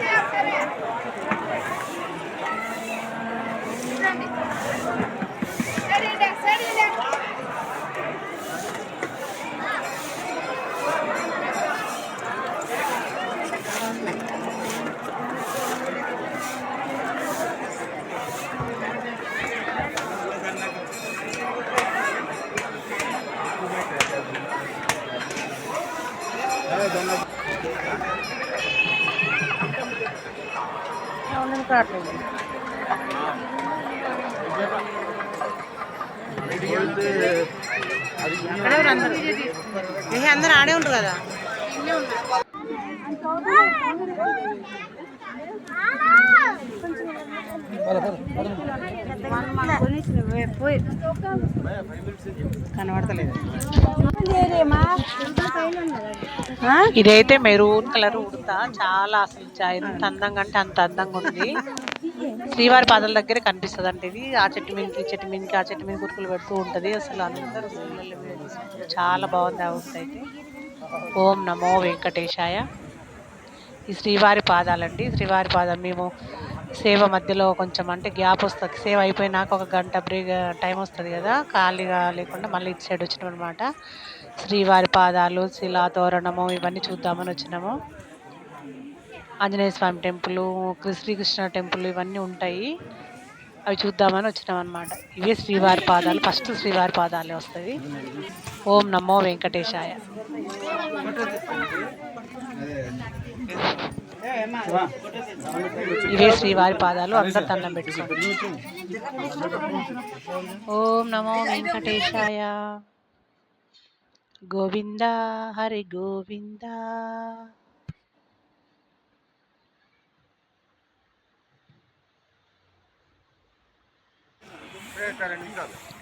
Gracias. ఏ అందరు ఆడే ఉంటారు కదా కనబడతలేదు ఇదైతే మెరూన్ కలర్ ఉడతా చాలా అసలు చా- ఎంత అందంగా అంటే అంత అందంగా ఉంది. శ్రీవారి పాదాల దగ్గర కనిపిస్తుంది అంటే ఇది. ఆ చెట్టు మీదకి ఈ చెట్టు మీదకి ఆ చెట్టు మీద గురుకులు పెడుతూ ఉంటది. అసలు అందరూ. చాలా బాగుంది ఆ అయితే. ఓం నమో వెంకటేశాయ. ఈ శ్రీవారి పాదాలండి. శ్రీవారి పాదం మేము సేవ మధ్యలో కొంచెం అంటే గ్యాప్ వస్తుంది. సేవ అయిపోయినాక ఒక గంట బ్రేక్ టైం వస్తుంది కదా. ఖాళీగా లేకుండా మళ్ళీ ఇటు సైడ్ వచ్చినాం అనమాట శ్రీవారి పాదాలు శిలా తోరణము ఇవన్నీ చూద్దామని వచ్చినాము. ఆంజనేయ స్వామి టెంపుల్ శ్రీకృష్ణ టెంపుల్ ఇవన్నీ ఉంటాయి. అవి చూద్దామని వచ్చినాం అనమాట ఇవే శ్రీవారి పాదాలు. ఫస్ట్ శ్రీవారి పాదాలే వస్తుంది. ఓం నమో వెంకటేశాయ. ఇవే శ్రీవారి పాదాలు అందరు దండం పెట్టుకోండి. ఓం నమో వెంకటేశాయ. గోవింద హరి గోవింద.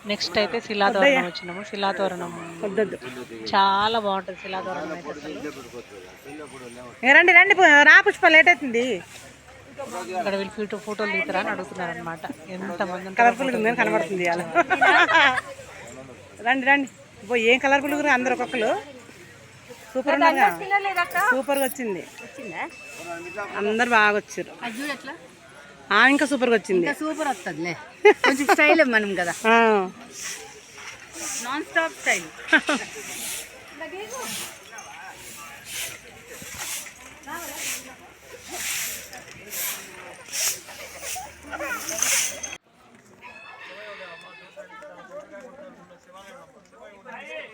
నెక్స్ట్ అయితే శిలాతోరణం వచ్చినాము శిలాతోరణం చాలా బాగుంటుంది శిలాతోరణం అయితే అసలు రండి రండి రా పుష్ప లేట్ అవుతుంది ఇక్కడ వీళ్ళు ఫోటో ఫోటోలు దిగుతారా అని అడుగుతున్నారు అనమాట ఎంత మంది కలర్ఫుల్ ఉంది కనబడుతుంది రండి రండి ఏం కలర్ఫుల్ అందరు ఒక్కొక్కరు సూపర్ సూపర్గా వచ్చింది అందరు బాగా వచ్చారు ఇంకా సూపర్గా వచ్చింది. సూపర్ వస్తుందిలే. కొంచెం స్టైల్ మనం కదా. ఆ. నాన్ స్టాప్ స్టైల్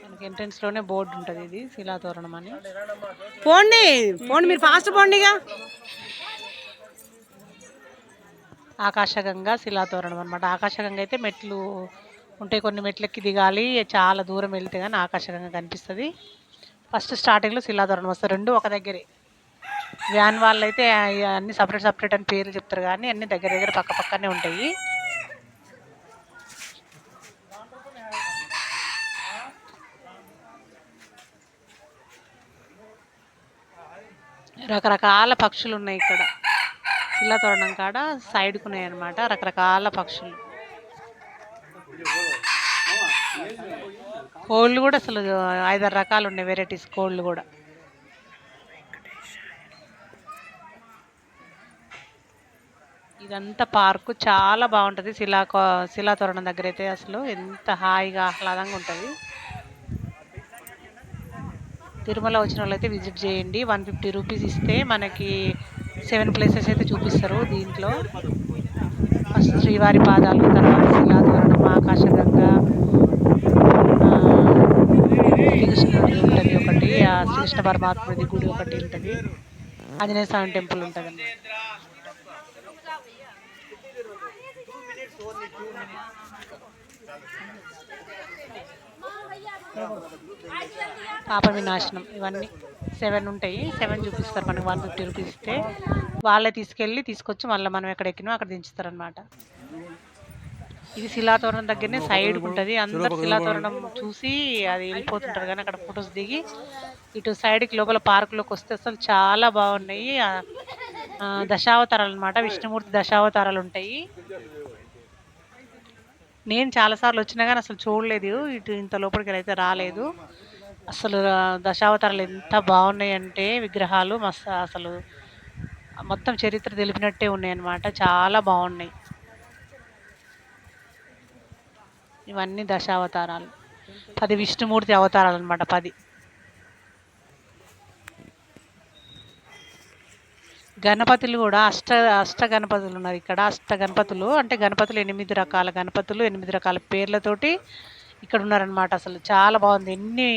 మనకి ఎంట్రన్స్లోనే బోర్డు ఉంటుంది ఇది శిలాతోరణం అని. పోండి పోండి మీరు ఫాస్ట్ పోండిగా. ఆకాశగంగా శిలాతోరణం అనమాట ఆకాశగంగా అయితే మెట్లు ఉంటాయి కొన్ని మెట్లకి దిగాలి చాలా దూరం వెళ్తే కానీ ఆకాశగంగా కనిపిస్తుంది. ఫస్ట్ స్టార్టింగ్లో శిలాతోరణం వస్తుంది. రెండు ఒక దగ్గరే. వ్యాన్ వాళ్ళు అయితే అన్ని సపరేట్ సపరేట్ అని పేర్లు చెప్తారు కానీ అన్ని దగ్గర దగ్గర పక్క పక్కనే ఉంటాయి. రకరకాల పక్షులు ఉన్నాయి ఇక్కడ. శిలాతోరణం కాడ సైడ్కు ఉన్నాయి అనమాట రకరకాల పక్షులు. కోళ్ళు కూడా అసలు ఐదారు రకాలు ఉన్నాయి వెరైటీస్ కోళ్ళు కూడా. ఇదంతా పార్కు చాలా బాగుంటుంది. శిలా శిలాతోరణం దగ్గర అయితే అసలు ఎంత హాయిగా ఆహ్లాదంగా ఉంటుంది. తిరుమల వచ్చిన వాళ్ళైతే విజిట్ చేయండి. వన్ ఫిఫ్టీ రూపీస్ ఇస్తే మనకి సెవెన్ ప్లేసెస్ అయితే చూపిస్తారు దీంట్లో. ఫస్ట్ శ్రీవారి పాదాలు తర్వాత శిలాతోరణం ఆకాశగంగా ఆ, శ్రీకృష్ణుడి ఉంటుంది ఒకటి ఆ శ్రీకృష్ణ పరమాత్ముడి గుడి ఒకటి ఉంటుంది. ఆంజనేయ స్వామి టెంపుల్ ఉంటుంది పాప వినాశనం ఇవన్నీ. సెవెన్ ఉంటాయి. సెవెన్ చూపిస్తారు మనకి. వన్ ఫిఫ్టీ రూపీస్ ఇస్తే. వాళ్ళే తీసుకెళ్ళి తీసుకొచ్చి మళ్ళీ మనం ఎక్కడ ఎక్కినా అక్కడ దించుతారు అనమాట ఇది శిలాతోరణం దగ్గరనే సైడ్ ఉంటుంది. అందరు శిలాతోరణం చూసి అది వెళ్ళిపోతుంటారు కానీ అక్కడ ఫొటోస్ దిగి ఇటు సైడ్కి లోపల పార్కులోకి వస్తే అసలు చాలా బాగున్నాయి. దశావతారాలు అనమాట విష్ణుమూర్తి దశావతారాలు ఉంటాయి. నేను చాలాసార్లు వచ్చినా కానీ అసలు చూడలేదు. ఇటు ఇంత లోపలికి అయితే రాలేదు. అసలు దశావతారాలు ఎంత బాగున్నాయి అంటే విగ్రహాలు మస్తు అసలు మొత్తం చరిత్ర తెలిపినట్టే ఉన్నాయన్నమాట. చాలా బాగున్నాయి. ఇవన్నీ దశావతారాలు. పది విష్ణుమూర్తి అవతారాలు అనమాట పది. గణపతులు కూడా అష్ట అష్ట గణపతులు ఉన్నారు ఇక్కడ. అష్ట గణపతులు అంటే గణపతులు ఎనిమిది రకాల గణపతులు ఎనిమిది రకాల పేర్లతోటి ఇక్కడ ఉన్నారనమాట అసలు చాలా బాగుంది. ఎన్ని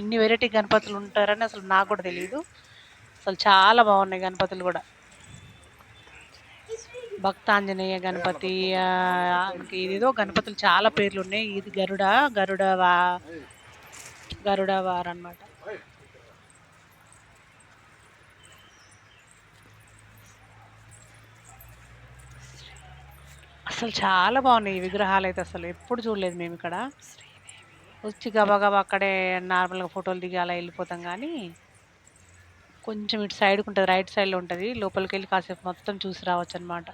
ఇన్ని వెరైటీ గణపతులు ఉంటారని అసలు నాకు కూడా తెలియదు అసలు చాలా బాగున్నాయి గణపతులు కూడా. భక్తాంజనేయ గణపతి ఇదేదో గణపతులు చాలా పేర్లు ఉన్నాయి. ఇది గరుడ గరుడ వా గరుడ వారు అనమాట అసలు చాలా బాగున్నాయి ఈ విగ్రహాలు అయితే అసలు ఎప్పుడు చూడలేదు మేము ఇక్కడ. వచ్చి గబగబా అక్కడే నార్మల్గా ఫోటోలు దిగి అలా వెళ్ళిపోతాం కానీ కొంచెం ఇటు సైడ్కి ఉంటుంది రైట్ సైడ్లో ఉంటుంది. లోపలికి వెళ్ళి కాసేపు మొత్తం చూసి రావచ్చు అనమాట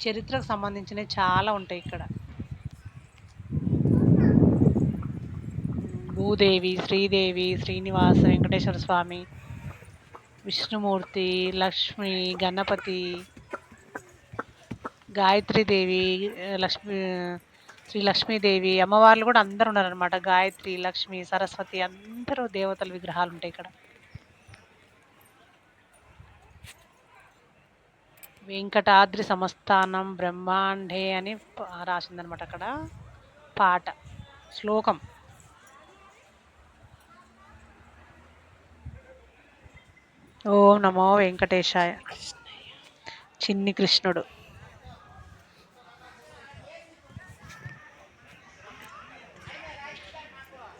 చరిత్రకు సంబంధించినవి చాలా ఉంటాయి ఇక్కడ. భూదేవి శ్రీదేవి శ్రీనివాస వెంకటేశ్వర స్వామి విష్ణుమూర్తి లక్ష్మి గణపతి గాయత్రీదేవి లక్ష్మి శ్రీ లక్ష్మీదేవి అమ్మవార్లు కూడా అందరు ఉన్నారనమాట గాయత్రి లక్ష్మి సరస్వతి అందరూ దేవతల విగ్రహాలు ఉంటాయి ఇక్కడ. వెంకటాద్రి సమస్థానం బ్రహ్మాండే అని రాసిందనమాట అక్కడ. పాట శ్లోకం. ఓం నమో వెంకటేశాయ. చిన్ని కృష్ణుడు.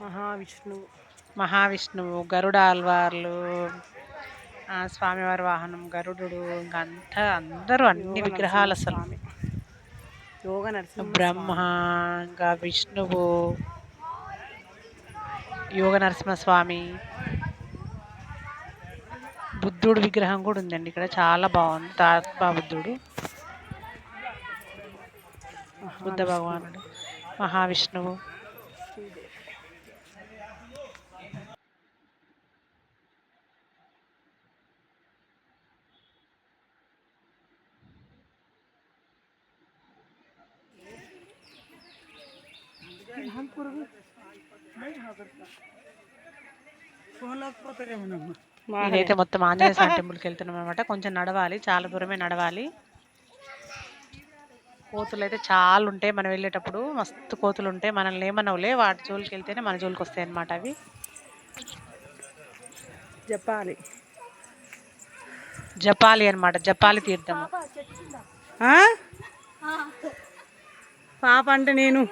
మహావిష్ణువు. మహావిష్ణువు గరుడ ఆల్వార్లు స్వామివారి వాహనం గరుడు ఇంకా అంతా అందరూ అన్ని విగ్రహాలు అసలు. యోగ నరసింహ బ్రహ్మ ఇంకా విష్ణువు యోగ నరసింహస్వామి. బుద్ధుడు విగ్రహం కూడా ఉందండి ఇక్కడ చాలా బాగుంది. తాత్మా బుద్ధుడు. బుద్ధ భగవానుడు. మహావిష్ణువు. ఇదైతే మొత్తం ఆంజనేయ స్వామి టెంపుల్కి వెళ్తున్నాం అనమాట కొంచెం నడవాలి చాలా దూరమే నడవాలి. కోతులు అయితే చాలా ఉంటాయి మనం వెళ్ళేటప్పుడు. మస్తు కోతులు ఉంటాయి. మనల్ని ఏమనవులే. వాటి జోలికి వెళ్తేనే మన జోలికి వస్తాయి అనమాట అవి. చెప్పాలి జపాలి అన్నమాట. జపాలి తీర్థము. ఆ? పాప అంటే నేను.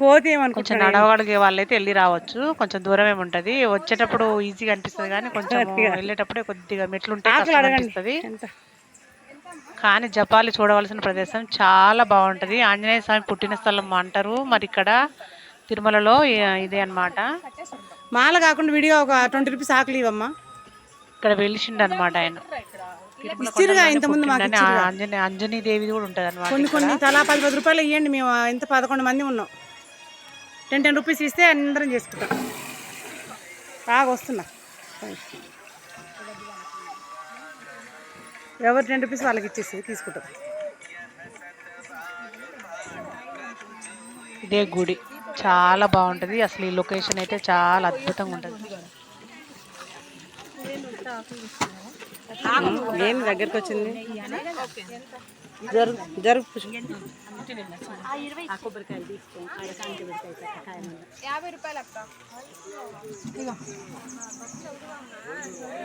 కోతి కొంచెం నడవగలిగే వాళ్ళైతే వెళ్ళి రావచ్చు. కొంచెం దూరం ఏమి ఉంటుంది. వచ్చేటప్పుడు ఈజీగా అనిపిస్తుంది కానీ కొంచెం వెళ్ళేటప్పుడే కొద్దిగా మెట్లు ఉంటే ఆకులు కష్టం అడగండి అనిపిస్తుంది. ఎంత? కానీ జపాలి చూడవలసిన ప్రదేశం చాలా బాగుంటది. ఆంజనేయ స్వామి పుట్టిన స్థలం అంటారు. మరి ఇక్కడ తిరుమలలో ఇదే అన్నమాట. మాల కాకుండా విడిగా ఒక ట్వంటీ రూపీస్ ఆకులు ఇవ్వమ్మా. ఇక్కడ వెలిసిండు అనమాట ఆయన. తిరుమల ఇచ్చిరుగా కొండలోనే ఇంతకుముందు మాకు పుట్టిండని ఆ ఆంజనే అంజనీ దేవి కూడా ఉంటది అనమాట కొన్ని కొన్ని తలా పది పది రూపాయలు ఇవ్వండి మేము ఇంత పదకొండు మంది ఉన్నాం. టెన్ టెన్ రూపీస్ ఇస్తే అందరం చేసుకుంటాం. బాగా వస్తున్నా. ఎవరు టెన్ రూపీస్ వాళ్ళకి ఇచ్చేసి తీసుకుంటాం. ఇదే గుడి. చాలా బాగుంటది. అసలు ఈ లొకేషన్ అయితే చాలా అద్భుతంగా ఉంటది. ఏం దగ్గరికి వచ్చింది జరుగు జరుగు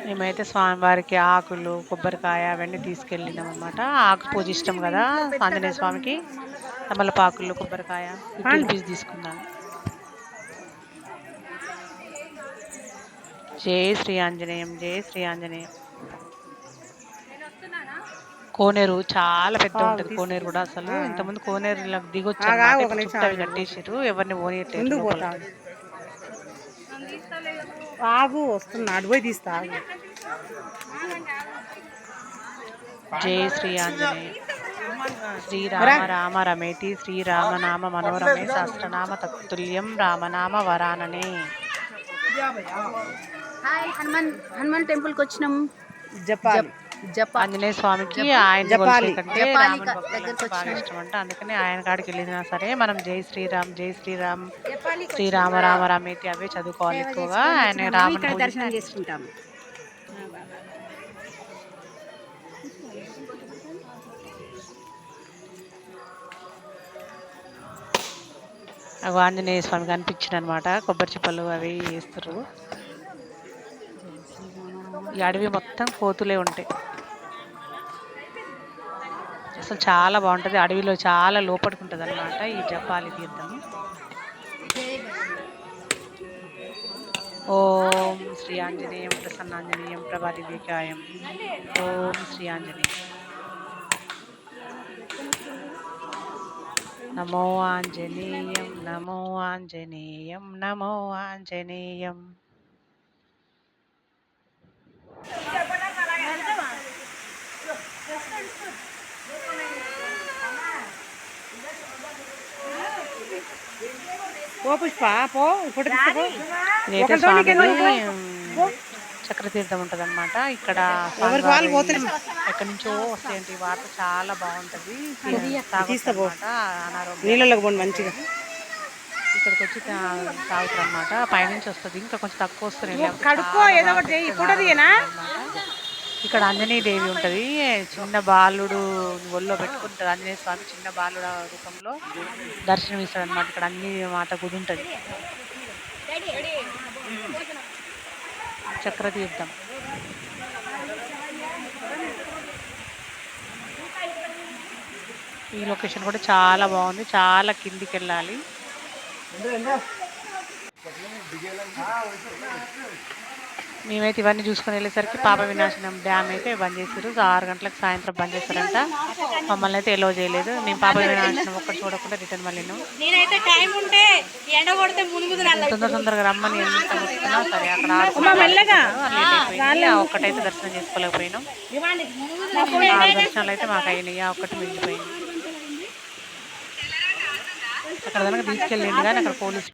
మేమైతే స్వామివారికి ఆకులు కొబ్బరికాయ అవన్నీ తీసుకెళ్ళినాం అనమాట ఆకు పూజ ఇష్టం కదా ఆంజనేయ స్వామికి. తమలపాకులు కొబ్బరికాయ ఫిఫ్టీ రూపీస్ తీసుకున్నాను. జై శ్రీ ఆంజనేయం జై శ్రీ ఆంజనేయం. కోనేరు చాలా పెద్ద ఉంటది కోనేరు కూడా అసలు. ఇంతకుముందు కోనేరు ఇలా దిగొచ్చు అన్నమాట. ఇప్పుడు చుట్టూ అవి కట్టేసారు ఎవరిని పోనీయట్లేదు ఆగు వస్తున్నా తీస్తా. జై శ్రీ ఆంజనేయ. శ్రీరామ రామ రమేతి శ్రీరామ నామ మనోరమే సహస్రనామ తత్తుల్యం రామనామ వరాననే. హాయ్ హనుమాన్ హనుమాన్ టెంపుల్కి వచ్చినాం. జపాలి. జపా ఆంజనేయ స్వామికి ఆయన. ఇష్టం అంట అందుకని ఆయన కాడికి వెళ్ళినా సరే మనం జై శ్రీరామ్ జై శ్రీరామ్ శ్రీరామ రామ రామేతి అవే చదువుకోవాలి ఎక్కువగా. ఆయన రాముని దర్శనం ఆంజనేయ స్వామి కనిపించింది అనమాట కొబ్బరి చిప్పలు అవి వేస్తారు ఈ అడవి మొత్తం కోతులే ఉంటాయి. అసలు చాలా బాగుంటుంది. అడవిలో చాలా లోపడుకుంటుంది అనమాట ఈ జపాలి తీర్థం. ఓం శ్రీ ఆంజనేయం ప్రసన్నాంజనేయం ప్రభాతి వికాయం ఓం శ్రీ ఆంజనేయం. నమో ఆంజనేయం నమో ఆంజనేయం నమో ఆంజనేయం. పో పుష్ప పో ఇప్పుడు చక్రతీర్థం ఉంటుంది అనమాట ఇక్కడ ఎక్కడి నుంచో వస్తాయండి ఈ వాటర్ చాలా బాగుంటుంది. అనారోగ్యం నీళ్ళలోకి పోండి మంచిగా. ఇక్కడికి వచ్చి తాగుతారు అనమాట పైనుంచి వస్తుంది. ఇంకా కొంచెం తక్కువ వస్తుంది కడుక్కో ఏదో ఒకటి. ఇక్కడ ఆంజనేయ దేవి ఉంటది. చిన్న బాలుడు ఒళ్ళో పెట్టుకుంటారు ఆంజనేయ స్వామి చిన్న బాలుడు రూపంలో దర్శనం ఇస్తాడు అనమాట ఇక్కడ అన్ని మాత గుడి ఉంటది చక్రతీర్థం ఈ లొకేషన్ కూడా చాలా బాగుంది. చాలా కిందికి వెళ్ళాలి మేమైతే ఇవన్నీ చూసుకొని వెళ్ళేసరికి పాప వినాశనం డ్యామ్ అయితే బంద్ చేశారు ఆరు గంటలకు సాయంత్రం బంద్ చేస్తారంట. మమ్మల్ని అయితే ఎలో చేయలేదు. మేము పాప వినాశనం ఒక్కటి చూడకుండా రిటర్న్ మునుగుదు తొందర తొందరగా రమ్మని సరే అక్కడ ఒక్కటైతే దర్శనం చేసుకోలేకపోయినాం. దర్శనాలు అయితే మాకు అయినాయి. ఆ ఒక్కటి మిగిలిపోయింది. అక్కడ కనుక తీసుకెళ్ళింది కానీ అక్కడ పోలీసు